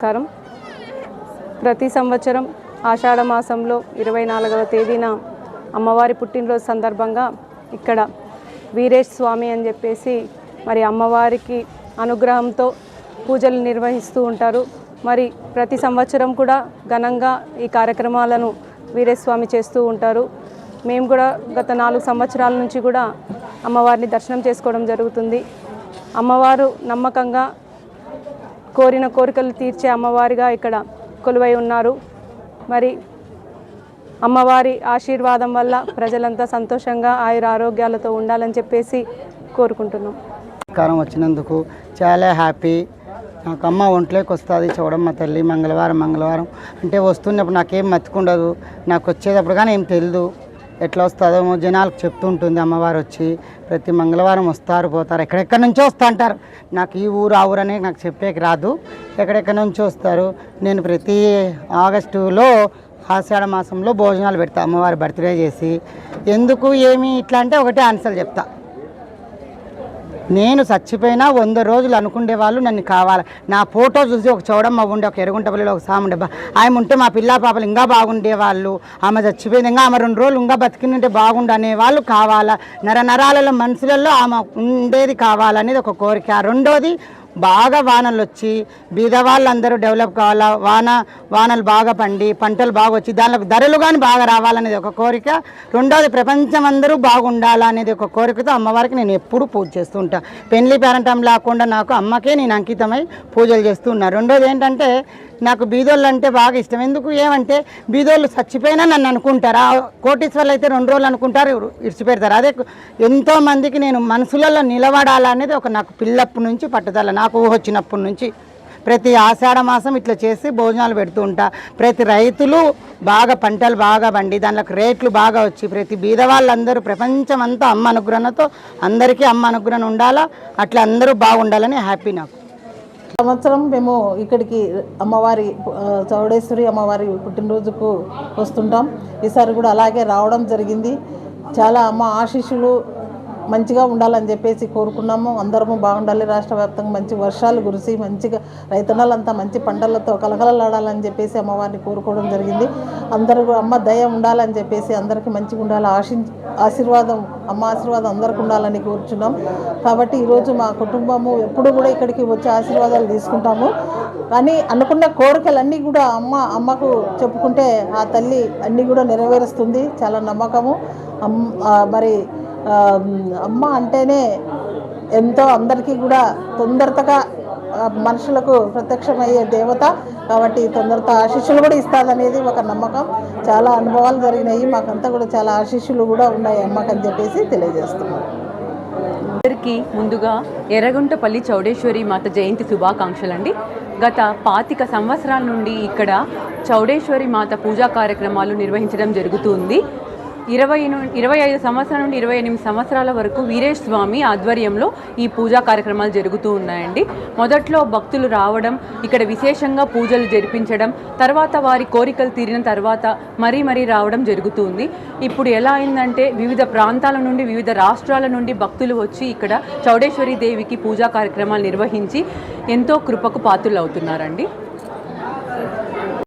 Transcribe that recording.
నమస్కారం. ప్రతి సంవత్సరం ఆషాఢ మాసంలో ఇరవై నాలుగవ తేదీన అమ్మవారి పుట్టినరోజు సందర్భంగా ఇక్కడ వీరేష్ స్వామి అని చెప్పేసి మరి అమ్మవారికి అనుగ్రహంతో పూజలు నిర్వహిస్తూ ఉంటారు. మరి ప్రతి సంవత్సరం కూడా ఘనంగా ఈ కార్యక్రమాలను వీరేష్ స్వామి చేస్తూ ఉంటారు. మేము కూడా గత నాలుగు సంవత్సరాల నుంచి కూడా అమ్మవారిని దర్శనం చేసుకోవడం జరుగుతుంది. అమ్మవారు నమ్మకంగా కోరిన కోరికలు తీర్చే అమ్మవారిగా ఇక్కడ కొలువై ఉన్నారు. మరి అమ్మవారి ఆశీర్వాదం వల్ల ప్రజలంతా సంతోషంగా ఆయుర ఆరోగ్యాలతో ఉండాలని చెప్పేసి కోరుకుంటున్నాం. కారం వచ్చినందుకు చాలా హ్యాపీ. నాకు అమ్మ ఒంట్లోకి వస్తుంది చూడమ్మ తల్లి మంగళవారం మంగళవారం. అంటే వస్తున్నప్పుడు నాకేం మతికుండదు. నాకు వచ్చేటప్పుడు కానీ ఏం తెలియదు ఎట్లా వస్తుందో జనాలకు చెప్తుంటుంది. అమ్మవారు వచ్చి ప్రతి మంగళవారం వస్తారు పోతారు. ఎక్కడెక్కడి నుంచో వస్తా అంటారు. నాకు ఈ ఊరు ఆ ఊరు అనేది నాకు చెప్పేకి రాదు. ఎక్కడెక్కడి నుంచో వస్తారు. నేను ప్రతి ఆగస్టులో ఆషాఢ మాసంలో భోజనాలు పెడతా. అమ్మవారి బర్త్డే చేసి. ఎందుకు ఏమి ఇట్లా అంటే ఒకటే ఆన్సర్ చెప్తా. నేను చచ్చిపోయినా వంద రోజులు అనుకునే వాళ్ళు నన్ను కావాలి. నా ఫోటో చూసి ఒక చౌడమ్మ ఉండే ఒక ఎరుగుంటపల్లిలో ఒక సాముండే ఆమె ఉంటే మా పిల్ల పాపలు ఇంకా బాగుండేవాళ్ళు ఆమె చచ్చిపోయింది ఇంకా ఆమె రెండు రోజులు ఇంకా బతికింటే బాగుండు అనేవాళ్ళు కావాలా. నర నరాలలో మనుషులలో ఆమె ఉండేది కావాలనేది ఒక కోరిక. రెండోది బాగా వానలు వచ్చి బీద వాళ్ళందరూ డెవలప్ కావాలా? వాన వానలు బాగా పండి పంటలు బాగా వచ్చి దానిలో ధరలు కానీ బాగా రావాలనేది ఒక కోరిక. రెండోది ప్రపంచం అందరూ బాగుండాలనేది ఒక కోరికతో అమ్మవారికి నేను ఎప్పుడూ పూజ చేస్తూ ఉంటాను పెళ్ళి పేరంటం లేకుండా నాకు అమ్మకే నేను అంకితమై పూజలు చేస్తూ ఉన్నాను రెండోది ఏంటంటే నాకు బీదోళ్ళు అంటే బాగా ఇష్టం. ఎందుకు? ఏమంటే బీదోళ్ళు చచ్చిపోయినా నన్ను అనుకుంటారు. ఆ కోటీశ్వర్లు అయితే రెండు రోజులు అనుకుంటారు ఇడిచిపెడతారు. అదే ఎంతో మందికి నేను మనసులలో నిలబడాలనేది ఒక నాకు పిల్లప్పటి నుంచి పట్టుదల నాకు ఊహ వచ్చినప్పటి నుంచి. ప్రతి ఆషాఢ మాసం ఇట్లా చేసి భోజనాలు పెడుతూ ఉంటా. ప్రతి రైతులు బాగా పంటలు బాగా పండి దానిలోకి రేట్లు బాగా వచ్చి ప్రతి బీద వాళ్ళందరూ ప్రపంచం అంతా అమ్మ అనుగ్రహణతో అందరికీ అమ్మ అనుగ్రహం ఉండాలా? అట్లా అందరూ బాగుండాలని హ్యాపీ నాకు. సంవత్సరం మేము ఇక్కడికి అమ్మవారి చౌడేశ్వరి అమ్మవారి పుట్టినరోజుకు వస్తుంటాం. ఈసారి కూడా అలాగే రావడం జరిగింది. చాలా అమ్మ ఆశీస్సులు మంచిగా ఉండాలని చెప్పేసి కోరుకున్నాము. అందరము బాగుండాలి. రాష్ట్ర వ్యాప్తంగా మంచి వర్షాలు కురిసి మంచిగా రైతన్నలంతా మంచి పంటలతో కలకలలాడాలని చెప్పేసి అమ్మవారిని కోరుకోవడం జరిగింది. అందరూ కూడా అమ్మ దయ ఉండాలని చెప్పేసి అందరికీ మంచిగా ఉండాలి. ఆశి ఆశీర్వాదం అమ్మ ఆశీర్వాదం అందరికి ఉండాలని కోరుచున్నాం. కాబట్టి ఈరోజు మా కుటుంబము ఎప్పుడు కూడా ఇక్కడికి వచ్చి ఆశీర్వాదాలు తీసుకుంటాము. కానీ అనుకున్న కోరికలన్నీ కూడా అమ్మ అమ్మకు చెప్పుకుంటే ఆ తల్లి అన్నీ కూడా నెరవేరుస్తుంది. చాలా నమ్మకము. మరి అమ్మ అంటేనే ఎంతో అందరికీ కూడా తొందరగా మనుషులకు ప్రత్యక్షమయ్యే దేవత. కాబట్టి తొందరతో ఆశీస్సులు కూడా ఇస్తాదనేది ఒక నమ్మకం. చాలా అనుభవాలు జరిగినాయి. మాకంతా కూడా చాలా ఆశీస్సులు కూడా ఉన్నాయి అమ్మకని చెప్పేసి తెలియజేస్తున్నాం. అందరికీ ముందుగా ఎర్రగుంటపల్లి చౌడేశ్వరి మాత జయంతి శుభాకాంక్షలు అండి గత పాతిక సంవత్సరాల నుండి ఇక్కడ చౌడేశ్వరి మాత పూజా కార్యక్రమాలు నిర్వహించడం జరుగుతుంది ఇరవై ఇరవై ఐదు సంవత్సరాల నుండి ఇరవై ఎనిమిది సంవత్సరాల వరకు వీరేష్ స్వామి ఆధ్వర్యంలో ఈ పూజా కార్యక్రమాలు జరుగుతూ ఉన్నాయండి. మొదట్లో భక్తులు రావడం ఇక్కడ విశేషంగా పూజలు జరిపించడం తర్వాత వారి కోరికలు తీరిన తర్వాత మరీ మరీ రావడం జరుగుతుంది. ఇప్పుడు ఎలా అయిందంటే వివిధ ప్రాంతాల నుండి వివిధ రాష్ట్రాల నుండి భక్తులు వచ్చి ఇక్కడ చౌడేశ్వరి దేవికి పూజా కార్యక్రమాలు నిర్వహించి ఎంతో కృపకు పాత్రలు అవుతున్నారండి